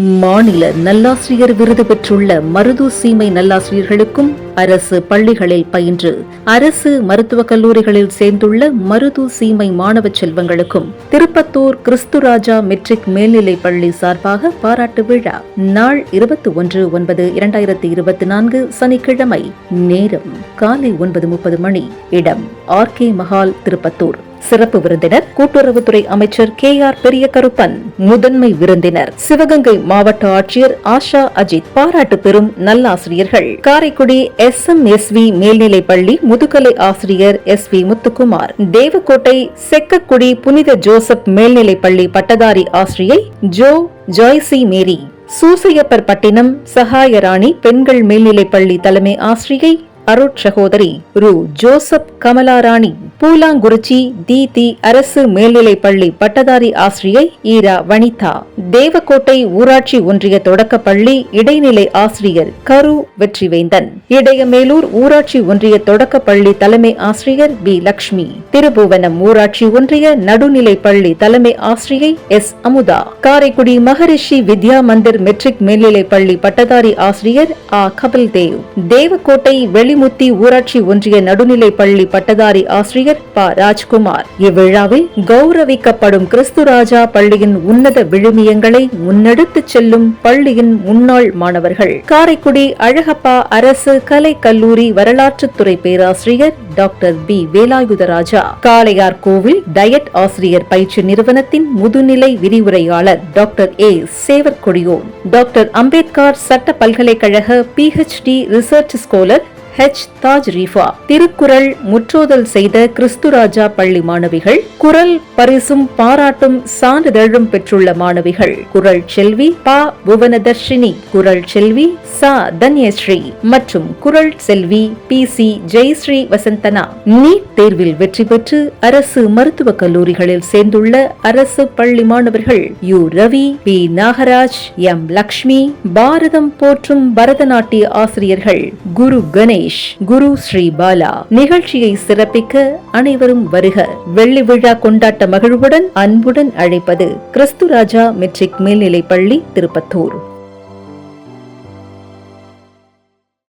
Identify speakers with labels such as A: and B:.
A: மாநில நல்லாசிரியர் விருது பெற்றுள்ள மருது சீமை நல்லாசிரியர்களுக்கும் அரசு பள்ளிகளில் பயின்று. அரசு மருத்துவக் கல்லூரிகளில் சேர்ந்துள்ள மருது சீமை மாணவ செல்வங்களுக்கும் திருப்பத்தூர் கிறிஸ்துராஜா மெட்ரிக் மேல்நிலைப் பள்ளி சார்பாக பாராட்டு விழா. நாள் இருபத்தி ஒன்று ஒன்பது இரண்டாயிரத்தி இருபத்தி நான்கு சனிக்கிழமை நேரம் காலை ஒன்பது முப்பது மணி. இடம் ஆர் கே மஹால் திருப்பத்தூர். சிறப்பு விருந்தினர் கூட்டுறவுத்துறை அமைச்சர் கே ஆர் பெரிய கருப்பன் முதன்மை விருந்தினர் சிவகங்கை மாவட்ட ஆட்சியர் ஆஷா அஜித் பாராட்டு பெறும் நல்லாசிரியர்கள். Karaikudi S M S V மேல்நிலைப் பள்ளி முதுகலை ஆசிரியர் எஸ் வி முத்துக்குமார். தேவக்கோட்டை செக்கக்குடி புனித ஜோசப் மேல்நிலைப் பள்ளி பட்டதாரி ஆசிரியை Jo Joycy Mary. Susaiyappar Pattinam Sahayarani பெண்கள் மேல்நிலைப் பள்ளி தலைமை ஆசிரியை அருட் சகோதரி ரு ஜோசப் கமலாராணி. பூலாங்குறிச்சி தி தி அரசு மேல்நிலைப் பள்ளி பட்டதாரி ஆசிரியை ஈரா வனிதா. தேவக்கோட்டை ஊராட்சி ஒன்றிய தொடக்கப்பள்ளி இடைநிலை ஆசிரியர் கரு வெற்றிவேந்தன். இடையமேலூர் ஊராட்சி ஒன்றிய தொடக்கப்பள்ளி தலைமை ஆசிரியர் பி லக்ஷ்மி. திருபுவனம் ஊராட்சி ஒன்றிய நடுநிலைப் பள்ளி தலைமை ஆசிரியை எஸ் அமுதா. காரைக்குடி மகரிஷி வித்யா மந்திர் மெட்ரிக் மேல்நிலைப் பள்ளி பட்டதாரி ஆசிரியர் ஆ கபில் தேவ் தேவக்கோட்டை வெளிமுத்தி ஊராட்சி ஒன்றிய நடுநிலைப் பள்ளி பட்டதாரி ஆசிரியர் ஆசிரியர் ப. ராஜ்குமார். இவ்விழாவில் கௌரவிக்கப்படும் கிறிஸ்து ராஜா பள்ளியின் உன்னத விழுமியங்களை முன்னெடுத்துச் செல்லும் பள்ளியின் முன்னாள் மாணவர்கள். காரைக்குடி அழகப்பா அரசு கலை கல்லூரி வரலாற்றுத்துறை பேராசிரியர் டாக்டர் பி. வேலாயுதராஜா. காளையார் கோவில் டயட் ஆசிரியர் பயிற்சி நிறுவனத்தின் முதுநிலை விரிவுரையாளர் doctor A. Sevarkodiyon doctor Ambedkar சட்ட பல்கலைக்கழக PhD research scholar H Taj Reefa Thirukkural முற்றோதல் செய்த கிறிஸ்துராஜா பள்ளி மாணவிகள் குரல் பரிசும் பாராட்டும் சான்றிதழும் பெற்றுள்ள மாணவிகள். குரல் செல்வி பா. புவனதர்ஷினி குரல் செல்வி சா. தன்யஸ்ரீ மற்றும் குரல் செல்வி P. C. Jayashree Vasanthana. NEET தேர்வில் வெற்றி பெற்று அரசு மருத்துவக் கல்லூரிகளில் சேர்ந்துள்ள அரசு பள்ளி மாணவர்கள் U. Ravi P. Nagaraj M. Lakshmi Bharatham போற்றும் பரதநாட்டிய ஆசிரியர்கள் குரு கணேஷ் குரு ஸ்ரீ பாலா. நிகழ்ச்சியை சிறப்பிக்க அனைவரும் வருக. வெள்ளி விழா கொண்டாட்ட மகிழ்வுடன் அன்புடன் அழைப்பது கிறிஸ்துராஜா மெட்ரிக் மேல்நிலைப் பள்ளி திருப்பத்தூர்.